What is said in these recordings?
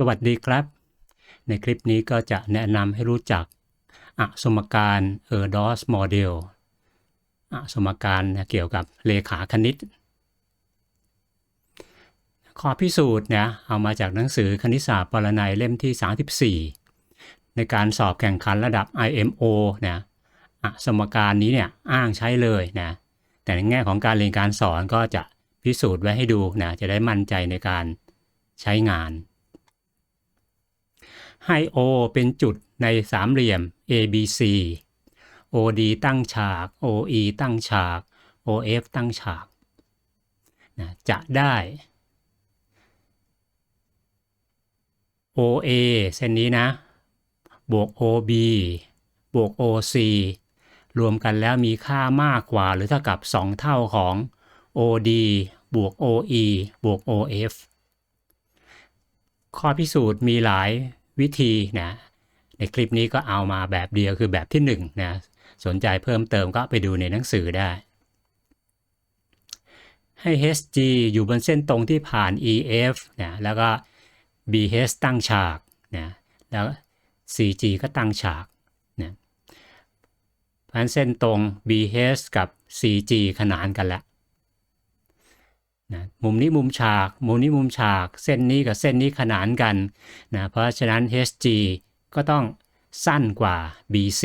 สวัสดีครับ ในคลิปนี้ก็จะแนะนำให้รู้จักอสมการ ERDOS Model อสมการเกี่ยวกับเลขาคณิต ข้อพิสูจน์เนะเอามาจากหนังสือคณิตศาสตร์ปรนัยเล่มที่ 34 ในการสอบแข่งขันระดับ IMO นะอสมการนี้เนี่ยอ้างใช้เลยนะแต่ในแง่ของการเรียนการสอนก็จะพิสูจน์ไว้ให้ดูนะจะได้มั่นใจในการใช้งาน ให้ O เป็นจุดในสามเหลี่ยม ABC OD ตั้งฉาก OE ตั้งฉาก OF ตั้งฉากนะจะได้ OA เส้นนี้นะ บวก OB บวก OC รวมกันแล้วมีค่ามากกว่าหรือเท่ากับ 2 เท่าของ OD บวก OE บวก OF ข้อพิสูจน์มีหลาย วิธีนะในคลิปนี้ก็เอามาแบบเดียวคือแบบที่1นนะสนใจเพิ่มเติมก็ไปดูในหนังสือได้ ให้ HG อยู่บนเส้นตรงที่ผ่าน EF นะแล้วก็ BH ตั้งฉากนะแล้ว CG ก็ตั้งฉากนะเพราะฉะนั้นเส้นตรง BH กับ CG ขนานกันแล้ว นะมุมนี้มุมฉาก มุมนี้มุมฉาก เส้นนี้กับเส้นนี้ขนานกันนะเพราะฉะนั้น HG ก็ต้องสั้นกว่า BC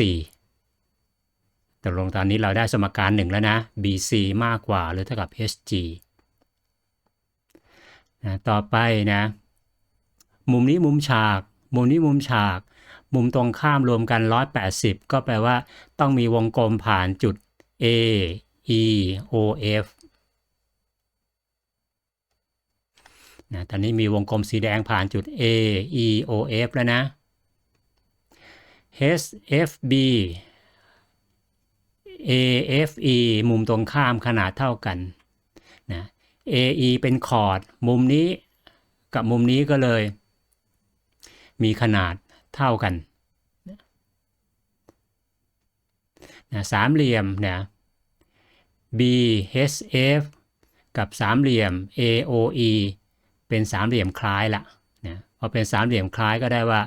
ตกลงตอนนี้เราได้สมการหนึ่งแล้วนะ BC มากกว่าหรือเท่ากับ HG นะต่อไปนะ มุมนี้มุมฉาก มุมนี้มุมฉาก มุมตรงข้ามรวมกัน 180 ก็แปลว่าต้องมีวงกลมผ่านจุด A E O F นะตอนนี้มีวงกลมสีแดงผ่านจุด A E O F แล้วนะ H F B A F E มุมตรงข้ามขนาดเท่ากันนะ A E เป็นคอร์ด มุมนี้กับมุมนี้ก็เลย มีขนาดเท่ากันนะสามเหลี่ยมนะ B H F กับสามเหลี่ยม A O E เป็นสามเหลี่ยมคล้ายละนะพอเป็นสามเหลี่ยมคล้ายก็ได้ว่า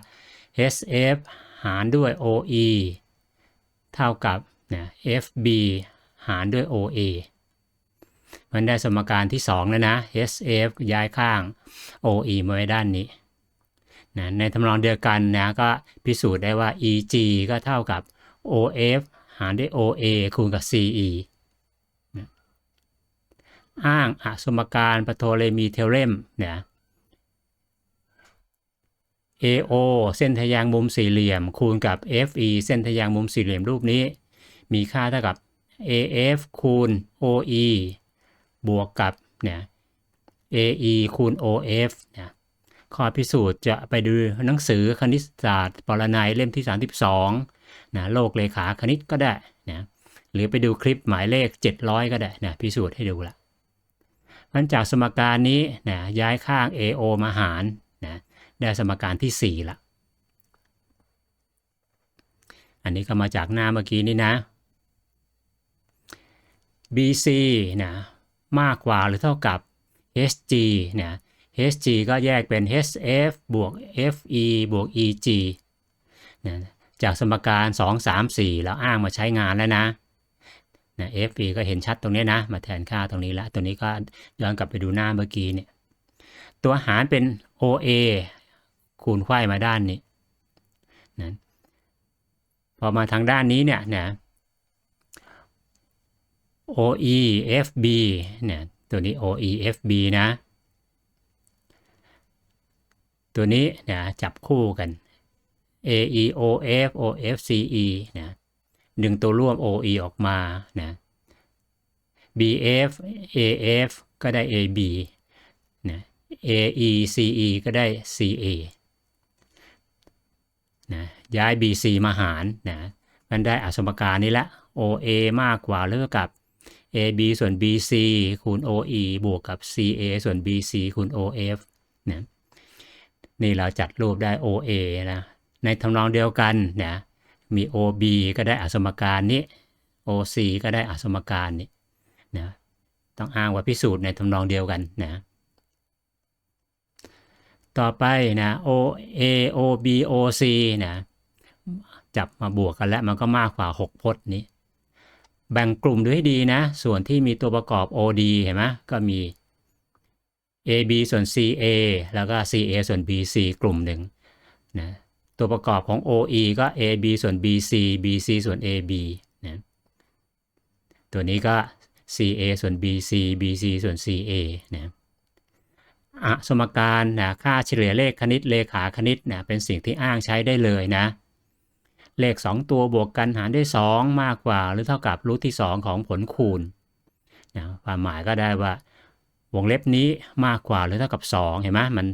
SF หารด้วย OE เท่ากับนะ FB หารด้วย OA มันได้สมการที่ 2 แล้วนะ SF ย้ายข้าง OE มาไว้ด้านนี้นะในทำนองเดียวกันนะก็พิสูจน์ได้ว่า EG ก็เท่ากับ OF หารด้วย OA คูณกับ CE อ้างอสมการปโทเลมีเทเลมเนะ AO เส้นทะแยงมุมสี่เหลี่ยม คูณกับ FE เส้นทะแยงมุมสี่เหลี่ยมรูปนี้ มีค่าเท่ากับ AF คูณ OE บวกกับเนี่ย AE คูณ OF เนี่ยข้อพิสูจน์จะไปดูหนังสือคณิตศาสตร์ปรนัยเล่มที่ 32นะโลกเลขาคณิตก็ได้นะหรือไปดูคลิปหมายเลข 700 ก็ได้นะพิสูจน์ให้ดูละันจากสมการนี้นะย้ายข้าง AO มาหารนะได้สมการที่ 4 ละ อันนี้ก็มาจากหน้าเมื่อกี้นี่นะ BC นะมากกว่าหรือเท่ากับ HG นะ HG ก็แยกเป็น HF บวก FE บวก EG นะจากสมการ 2 3 4 แล้วอ้างมาใช้งานแล้วนะ นะ FE ก็เห็นชัดตรงนี้นะ มาแทนค่าตรงนี้ละ ตัวนี้ก็ย้อนกลับไปดูหน้าเมื่อกี้เนี่ย ตัวหารเป็น OA คูณไขว้มาด้านนี้นะพอมาทางด้านนี้เนี่ยนะ OE FB เนี่ย ตัวนี้ OE FB นะ ตัวนี้นะจับคู่กัน AE OF OF CE นะ ดึงตัวร่วม OE ออกมานะ BF AF ก็ได้ AB นะ AE CE ก็ได้ CA นะย้าย BC มาหารนะมันได้อสมการนี้ละ OA มากกว่าหรือกับ AB ส่วน BC คูณ OE บวกกับ CA ส่วน BC คูณ OF นะนี่เราจัดรูปได้ OA นะในทำนองเดียวกันนะ มี OB ก็ได้อสมการนี้ OC ก็ได้อสมการนี้นะต้องอ้างว่าพิสูจน์ในทำนองเดียวกันนะต่อไปนะ O A O B O C นะจับมาบวกกันแล้วมันก็มากกว่า 6 พจน์นี้ แบ่งกลุ่มดูให้ดีนะ ส่วนที่มีตัวประกอบ OD เห็นไหมก็มี AB ส่วน CA แล้วก็ CA ส่วน BC กลุ่มหนึ่งนะ ตัวประกอบของ OE ก็ AB ส่วน BC BC ส่วน AB นะตัวนี้ก็ CA ส่วน BC BC ส่วน CA นะอะสมการนะค่าเฉลี่ยเลขคณิตเลขาคณิตนะเป็นสิ่งที่อ้างใช้ได้เลยนะ เลข 2 ตัวบวกกันหารด้วย 2 มากกว่า หรือเท่ากับรูทที่ 2 ของผลคูณนะความหมายก็ได้ว่าวงเล็บนี้มากกว่าหรือเท่ากับ 2 เห็นไหมมัน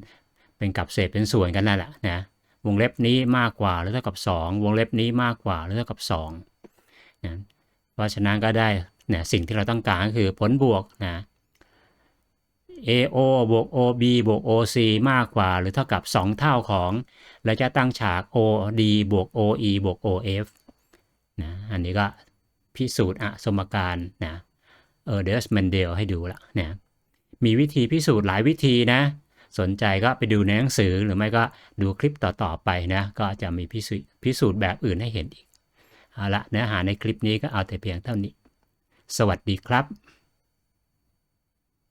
เป็นกับเศษเป็นส่วนกันนั่นแหละนะ วงเล็บนี้มากกว่าหรือเท่ากับ 2 วงเล็บนี้มากกว่าหรือเท่ากับ2นะเพราะฉะนั้นก็ได้นะสิ่งที่เราต้องการก็คือผลบวกนะ AO บวก OB บวก OC มากกว่าหรือเท่ากับ 2 เท่าของ แล้วจะตั้งฉาก OD บวก OE บวก OF นะอันนี้ก็พิสูจน์อะสมการนะเออเดสเมนเดลให้ดูละนะมีวิธีพิสูจน์หลายวิธีนะ สนใจก็ไปดูในหนังสือหรือไม่ก็ดูคลิปต่อๆไปนะก็จะมีพิสูจน์พิสูจน์แบบอื่นให้เห็นอีก เอาละเนื้อหาในคลิปนี้ก็เอาแต่เพียงเท่านี้ สวัสดีครับ